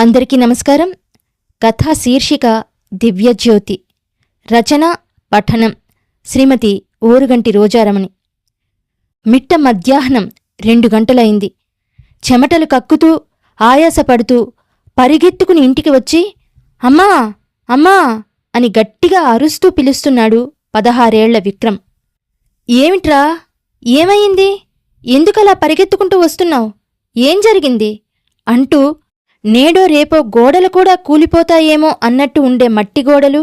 అందరికీ నమస్కారం. కథా శీర్షిక దివ్యజ్యోతి. రచన పఠనం శ్రీమతి ఊరుగంటి రోజారమణి. మిట్ట మధ్యాహ్నం రెండు గంటలైంది. చెమటలు కక్కుతూ ఆయాసపడుతూ పరిగెత్తుకుని ఇంటికి వచ్చి అమ్మా అమ్మా అని గట్టిగా అరుస్తూ పిలుస్తున్నాడు పదహారేళ్ళ విక్రమ్. ఏమిట్రా? ఏమయ్యింది? ఎందుకలా పరిగెత్తుకుంటూ వస్తున్నావు? ఏం జరిగింది? అంటూ నేడో రేపో గోడలు కూడా కూలిపోతాయేమో అన్నట్టు ఉండే మట్టి గోడలు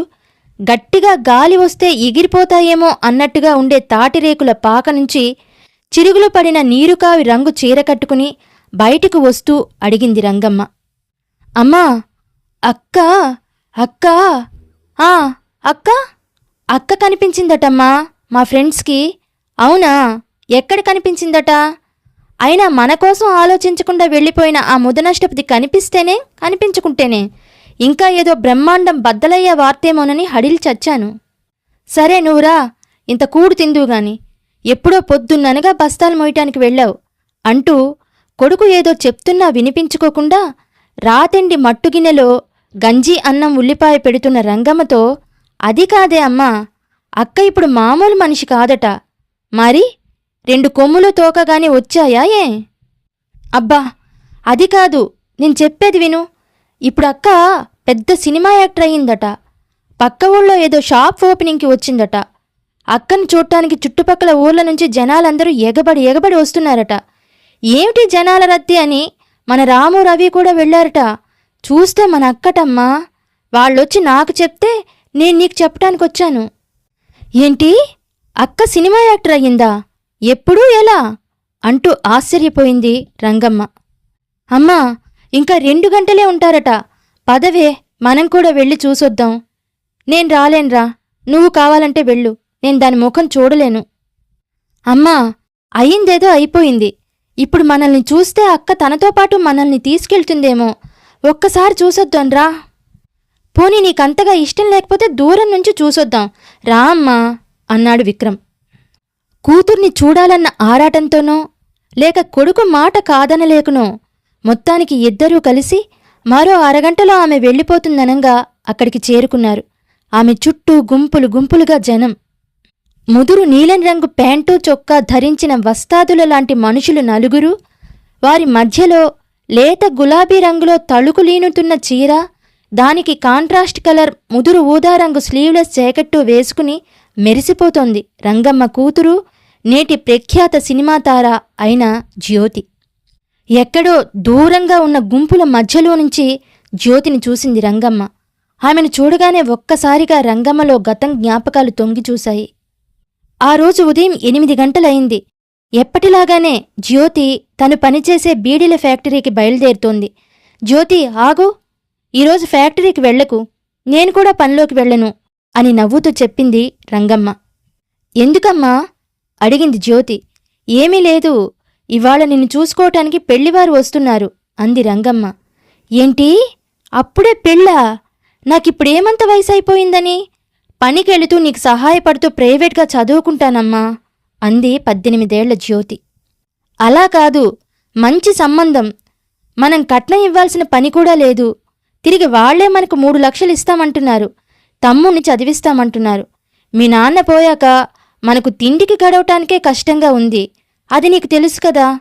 గట్టిగా గాలి వస్తే ఎగిరిపోతాయేమో అన్నట్టుగా ఉండే తాటిరేకుల పాక నుంచి చిరుగులు పడిన నీరుకావి రంగు చీర కట్టుకుని బయటికి వస్తూ అడిగింది రంగమ్మ. అమ్మా అక్క అక్క ఆ అక్క అక్క కనిపించిందటమ్మా మా ఫ్రెండ్స్కి. అవునా ఎక్కడ కనిపించిందట? అయినా మన కోసం ఆలోచించకుండా వెళ్ళిపోయిన ఆ ముదనష్టపతి కనిపిస్తేనే కనిపించుకుంటేనే. ఇంకా ఏదో బ్రహ్మాండం బద్దలయ్యే వార్తేమోనని హడిల్ చచ్చాను. సరే నువ్వురా ఇంత కూడు తిందువు గాని. ఎప్పుడో పొద్దున్ననగా బస్తాలు మోయటానికి వెళ్ళావు. అంటూ కొడుకు ఏదో చెప్తున్నా వినిపించుకోకుండా రాతెండి మట్టుగిన్నెలో గంజి అన్నం ఉల్లిపాయ పెడుతున్న రంగమ్మతో అది కాదే అమ్మా అక్క ఇప్పుడు మామూలు మనిషి కాదట. మరి? రెండు కొమ్ములు తోకగాని వచ్చాయా ఏ? అబ్బా అది కాదు నేను చెప్పేది విను. ఇప్పుడు అక్క పెద్ద సినిమా యాక్టర్ అయ్యిందట. పక్క ఊళ్ళో ఏదో షాప్ ఓపెనింగ్కి వచ్చిందట. అక్కను చూడటానికి చుట్టుపక్కల ఊర్ల నుంచి జనాలందరూ ఎగబడి ఎగబడి వస్తున్నారట. ఏమిటి జనాల రద్దీ అని మన రాము రవి కూడా వెళ్ళారట. చూస్తే మన అక్కటమ్మా వాళ్ళొచ్చి నాకు చెప్తే నేను నీకు చెప్పటానికి వచ్చాను ఏంటి? అక్క సినిమా యాక్టర్ అయ్యిందా? ఎప్పుడూ ఎలా? అంటూ ఆశ్చర్యపోయింది రంగమ్మ. అమ్మా ఇంకా రెండు గంటలే ఉంటారట. పదవే మనం కూడా వెళ్ళి చూసొద్దాం. నేను రాలేనురా. నువ్వు కావాలంటే వెళ్ళు. నేను దాని ముఖం చూడలేను. అమ్మా అయిందేదో అయిపోయింది. ఇప్పుడు మనల్ని చూస్తే అక్క తనతో పాటు మనల్ని తీసుకెళ్తుందేమో. ఒక్కసారి చూసొద్దాంరా. పోనీ నీకంతగా ఇష్టం లేకపోతే దూరం నుంచి చూసొద్దాం. రా అమ్మా అన్నాడు విక్రమ్. కూతుర్ని చూడాలన్న ఆరాటంతోనో లేక కొడుకు మాట కాదనలేకనో మొత్తానికి ఇద్దరూ కలిసి మరో అరగంటలో ఆమె వెళ్ళిపోతుందనంగా అక్కడికి చేరుకున్నారు. ఆమె చుట్టూ గుంపులు గుంపులుగా జనం. ముదురు నీలం రంగు ప్యాంటు చొక్కా ధరించిన వస్తాదుల లాంటి మనుషులు నలుగురు వారి మధ్యలో లేత గులాబీ రంగులో తళుకులీనుతున్న చీర దానికి కాంట్రాస్ట్ కలర్ ముదురు ఊదా రంగు స్లీవ్లెస్ జాకెట్టు వేసుకుని మెరిసిపోతోంది. రంగమ్మ కూతురు నేటి ప్రఖ్యాత సినిమా తార అయిన జ్యోతి. ఎక్కడో దూరంగా ఉన్న గుంపుల మధ్యలో నుంచి జ్యోతిని చూసింది రంగమ్మ. ఆమెను చూడగానే ఒక్కసారిగా రంగమ్మలో గతం జ్ఞాపకాలు తొంగి చూశాయి. ఆ రోజు ఉదయం ఎనిమిది గంటలయింది. ఎప్పటిలాగానే జ్యోతి తను పనిచేసే బీడీల ఫ్యాక్టరీకి బయలుదేరుతోంది. జ్యోతి ఆగు ఈరోజు ఫ్యాక్టరీకి వెళ్ళకు నేను కూడా పనిలోకి వెళ్ళను అని నవ్వుతూ చెప్పింది రంగమ్మ. ఎందుకమ్మా? అడిగింది జ్యోతి. ఏమీ లేదు. ఇవాళ నిన్ను చూసుకోవటానికి పెళ్ళివారు వస్తున్నారు అంది రంగమ్మ. ఏంటి? అప్పుడే పెళ్ళా? నాకిప్పుడేమంత వయసైపోయిందని? పనికెళుతూ నీకు సహాయపడుతూ ప్రైవేట్గా చదువుకుంటానమ్మా అంది పద్దెనిమిదేళ్ళ జ్యోతి. అలా కాదు. మంచి సంబంధం. మనం కట్నం ఇవ్వాల్సిన పని కూడా లేదు. తిరిగి వాళ్ళే మనకు మూడు లక్షలు ఇస్తామంటున్నారు తమ్ముణ్ణి చదివిస్తామంటున్నారు. మీ నాన్న పోయాక మనకు తిండికి గడవటానికే కష్టంగా ఉంది. అది నీకు తెలుసు కదా.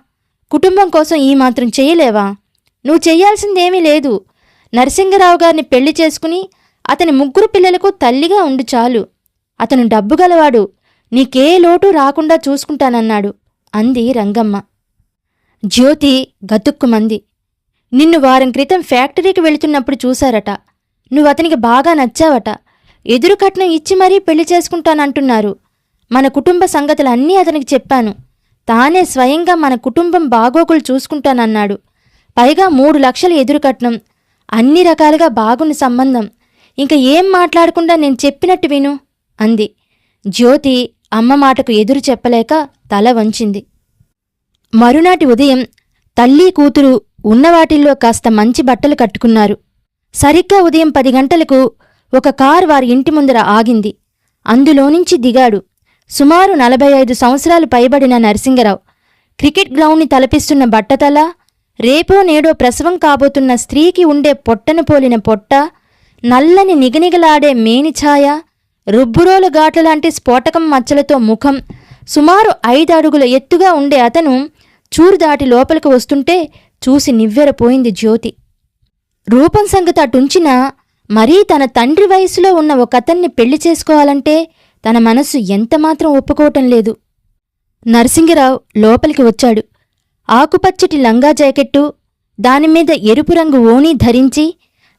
కుటుంబం కోసం ఈ మాత్రం చేయలేవా? నువ్వు చేయాల్సిందేమీ లేదు. నరసింగరావు గారిని పెళ్ళి చేసుకుని అతని ముగ్గురు పిల్లలకు తల్లిగా ఉండు చాలు. అతను డబ్బు గలవాడు. నీకే లోటు రాకుండా చూసుకుంటానన్నాడు అంది రంగమ్మ. జ్యోతి గతుక్కుమంది. నిన్ను వారం క్రితం ఫ్యాక్టరీకి వెళుతున్నప్పుడు చూశారట. నువ్వు అతనికి బాగా నచ్చావట. ఎదురు కట్నం ఇచ్చి మరీ పెళ్ళి చేసుకుంటానంటున్నారు. మన కుటుంబ సంగతులన్నీ అతనికి చెప్పాను. తానే స్వయంగా మన కుటుంబం బాగోగులు చూసుకుంటానన్నాడు. పైగా మూడు లక్షలు ఎదురుకట్నం అన్ని రకాలుగా బాగున్న సంబంధం. ఇంకా ఏం మాట్లాడకుండా నేను చెప్పినట్టు విను అంది. జ్యోతి అమ్మ మాటకు ఎదురు చెప్పలేక తల వంచింది. మరునాటి ఉదయం తల్లి కూతురు ఉన్నవాటిల్లో కాస్త మంచి బట్టలు కట్టుకున్నారు. సరిగ్గా ఉదయం పది గంటలకు ఒక కార్ వారి ఇంటి ముందర ఆగింది. అందులోనుంచి దిగాడు. సుమారు నలభై ఐదు సంవత్సరాలు పైబడిన నరసింగరావు. క్రికెట్ గ్రౌండ్ని తలపిస్తున్న బట్టతల రేపో నేడో ప్రసవం కాబోతున్న స్త్రీకి ఉండే పొట్టను పోలిన పొట్ట నల్లని నిగనిగలాడే మేనిఛాయ రుబ్బురోల ఘాట్ల లాంటి స్ఫోటకం మచ్చలతో ముఖం సుమారు ఐదు అడుగుల ఎత్తుగా ఉండే అతను చూరు దాటి లోపలికి వస్తుంటే చూసి నివ్వెరపోయింది జ్యోతి. రూపం సంగతి అటుంచినా మరీ తన తండ్రి వయసులో ఉన్న ఒకతన్ని పెళ్ళి చేసుకోవాలంటే తన మనస్సు ఎంతమాత్రం ఒప్పుకోవటం లేదు. నరసింగరావు లోపలికి వచ్చాడు. ఆకుపచ్చటి లంగా జాకెట్టు దానిమీద ఎరుపు రంగు ఓణీ ధరించి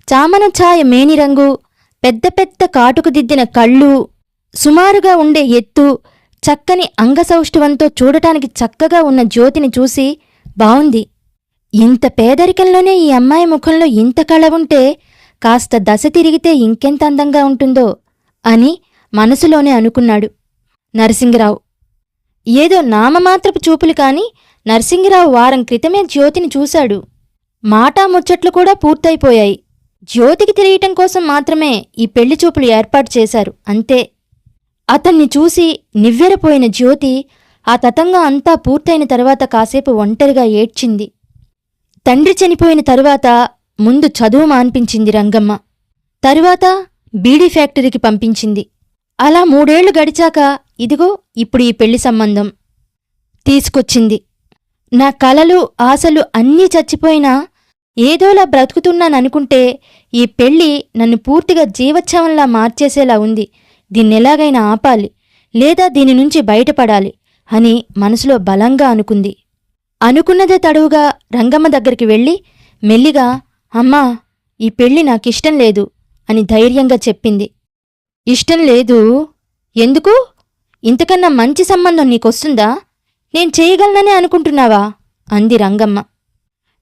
చామన ఛాయ మేనిరంగు పెద్ద పెద్ద కాటుకు దిద్దిన కళ్ళు సుమారుగా ఉండే ఎత్తు చక్కని అంగసౌష్ఠవంతో చూడటానికి చక్కగా ఉన్న జ్యోతిని చూసి బావుంది. ఇంత పేదరికంలోనే ఈ అమ్మాయి ముఖంలో ఇంత కళ ఉంటే కాస్త దశ తిరిగితే ఇంకెంత అందంగా ఉంటుందో అని మనసులోనే అనుకున్నాడు. నరసింగరావు ఏదో నామమాత్రపు చూపులు కాని నరసింగరావు వారం క్రితమే జ్యోతిని చూశాడు. మాటా ముచ్చట్లు కూడా పూర్తయిపోయాయి. జ్యోతికి తెలియటం కోసం మాత్రమే ఈ పెళ్ళి చూపులు ఏర్పాటు చేశారు. అంతే. అతన్ని చూసి నివ్వెరపోయిన జ్యోతి ఆ తతంగా అంతా పూర్తయిన తర్వాత కాసేపు ఒంటరిగా ఏడ్చింది. తండ్రి చనిపోయిన తరువాత ముందు చదువు మాన్పించింది రంగమ్మ. తరువాత బీడీ ఫ్యాక్టరీకి పంపించింది. అలా మూడేళ్ళు గడిచాక ఇదిగో ఇప్పుడు ఈ పెళ్ళి సంబంధం తీసుకొచ్చింది. నా కలలు ఆశలు అన్నీ చచ్చిపోయినా ఏదోలా బ్రతుకుతున్నాననుకుంటే ఈ పెళ్ళి నన్ను పూర్తిగా జీవచ్ఛవంలా మార్చేసేలా ఉంది. దీన్నెలాగైనా ఆపాలి లేదా దీని నుంచి బయటపడాలి అని మనసులో బలంగా అనుకుంది. అనుకున్నదే తడువుగా రంగమ్మ దగ్గరికి వెళ్ళి మెల్లిగా అమ్మా ఈ పెళ్ళి నాకిష్టం లేదు అని ధైర్యంగా చెప్పింది. ఇష్టం లేదు. ఎందుకు? ఇంతకన్నా మంచి సంబంధం నీకొస్తుందా? నేను చేయగలననే అనుకుంటున్నావా? అంది రంగమ్మ.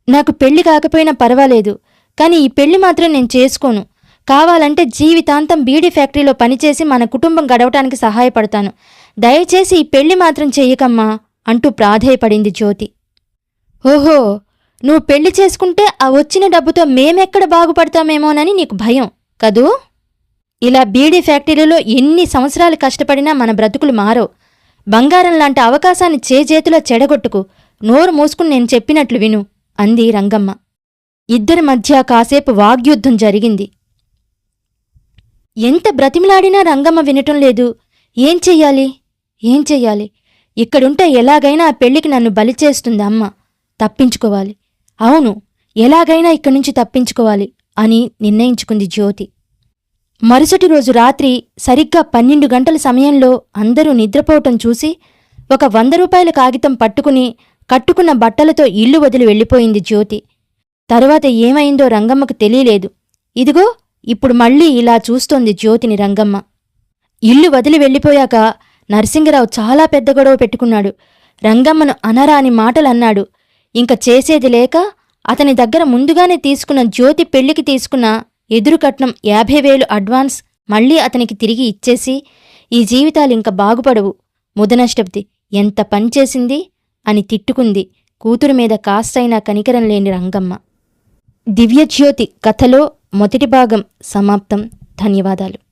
నాకు పెళ్ళి కాకపోయినా పర్వాలేదు కానీ ఈ పెళ్ళి మాత్రం నేను చేసుకోను. కావాలంటే జీవితాంతం బీడీ ఫ్యాక్టరీలో పనిచేసి మన కుటుంబం గడవటానికి సహాయపడతాను. దయచేసి ఈ పెళ్ళి మాత్రం చెయ్యకమ్మా అంటూ ప్రాధేయపడింది జ్యోతి. ఓహో నువ్వు పెళ్ళి చేసుకుంటే ఆ వచ్చిన డబ్బుతో మేమెక్కడ బాగుపడతామేమోనని నీకు భయం కదూ? ఇలా బీడీ ఫ్యాక్టరీలో ఎన్ని సంవత్సరాలు కష్టపడినా మన బ్రతుకులు మారో బంగారం లాంటి అవకాశాన్ని చేజేతిలో చెడగొట్టుకు నోరు మూసుకుని నేను చెప్పినట్లు విను అంది రంగమ్మ. ఇద్దరి మధ్య కాసేపు వాగ్యుద్ధం జరిగింది. ఎంత బ్రతిమిలాడినా రంగమ్మ వినటం లేదు. ఏం చెయ్యాలి? ఏం చెయ్యాలి? ఇక్కడుంటే ఎలాగైనా ఆ పెళ్ళికి నన్ను బలి చేస్తుంది అమ్మ. తప్పించుకోవాలి. అవును ఎలాగైనా ఇక్కడి నుంచి తప్పించుకోవాలి అని నిర్ణయించుకుంది జ్యోతి. మరుసటి రోజు రాత్రి సరిగ్గా పన్నెండు గంటల సమయంలో అందరూ నిద్రపోవటం చూసి ఒక వంద రూపాయల కాగితం పట్టుకుని కట్టుకున్న బట్టలతో ఇల్లు వదిలి వెళ్ళిపోయింది జ్యోతి. తరువాత ఏమైందో రంగమ్మకు తెలియలేదు. ఇదిగో ఇప్పుడు మళ్ళీ ఇలా చూస్తోంది జ్యోతిని రంగమ్మ. ఇల్లు వదిలి వెళ్ళిపోయాక నరసింగరావు చాలా పెద్ద గొడవ పెట్టుకున్నాడు. రంగమ్మను అనరాని మాటలన్నాడు. ఇంక చేసేది లేక అతని దగ్గర ముందుగానే తీసుకున్న జ్యోతి పెళ్ళికి తీసుకున్న ఎదురు కట్నం యాభై వేలు అడ్వాన్స్ మళ్ళీ అతనికి తిరిగి ఇచ్చేసి ఈ జీవితాలు ఇంక బాగుపడవు. ముదనష్టప్తి ఎంత పనిచేసింది అని తిట్టుకుంది కూతురు మీద కాస్తైనా కనికరం లేని రంగమ్మ. దివ్యజ్యోతి కథలో మొదటి భాగం సమాప్తం. ధన్యవాదాలు.